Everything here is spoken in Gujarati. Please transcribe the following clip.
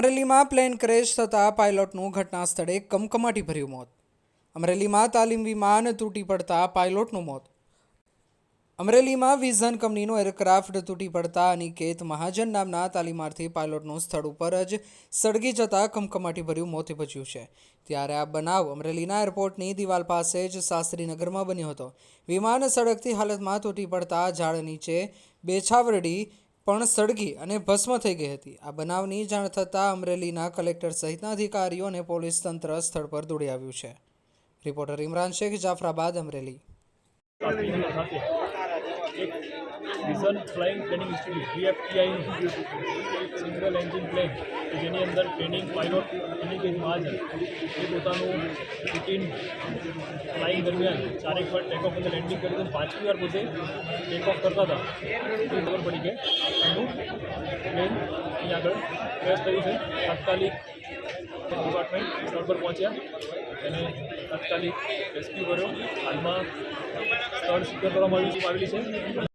અમરેલીમાં પ્લેન ક્રેશ થતાં પાયલોટનું ઘટના સ્થળે કમકમાટી ભર્યું મોત. અમરેલીમાં તાલીમ વિમાન તૂટી પડતા પાયલોટનું મોત. અમરેલીમાં વિઝન કંપનીનું એરક્રાફ્ટ તૂટી પડતા અનિકેત મહાજન નામના તાલીમાર્થી પાયલોટનું સ્થળ ઉપર જ સળગી જતા કમકમાટી ભર્યું મોત ભજ્યું છે. ત્યારે આ બનાવ અમરેલીના એરપોર્ટની દિવાલ પાસે જ શાસ્ત્રીનગરમાં બન્યો હતો. વિમાન સળગતી હાલતમાં તૂટી પડતા ઝાડ નીચે બેછાવરડી પણ સળગી અને ભસ્મ થઈ ગઈ હતી. આ બનાવની જાણ થતાં અમરેલીના કલેક્ટર સહિતના અધિકારીઓ અને પોલીસ તંત્ર સ્થળ પર દોડી આવ્યું છે. Reporter Imran Shaikh, Jafrabad, Amreli. Vision flying training institute VFTI single engine plane. કે જેની અંદર ટ્રેનિંગ પાયલોટ અનિકેત મહાજન એ પોતાનું રૂટીન ફ્લાઇંગ દરમિયાન ચારેક વાર ટેક ઓફ અને લેન્ડિંગ કર્યું હતું પાંચમી વાર પોતે ટેક ઓફ કરતા હતા. એ ખબર પડી કે એનું પ્લેન અહીં આગળ ક્રેશ થયું છે. તાત્કાલિક ડિપાર્ટમેન્ટ સ્થળ પર પહોંચ્યા. અને તાત્કાલિક રેસ્ક્યુ કર્યો. હાલમાં સ્થળ સિક્યોર કરવામાં આવેલી છે.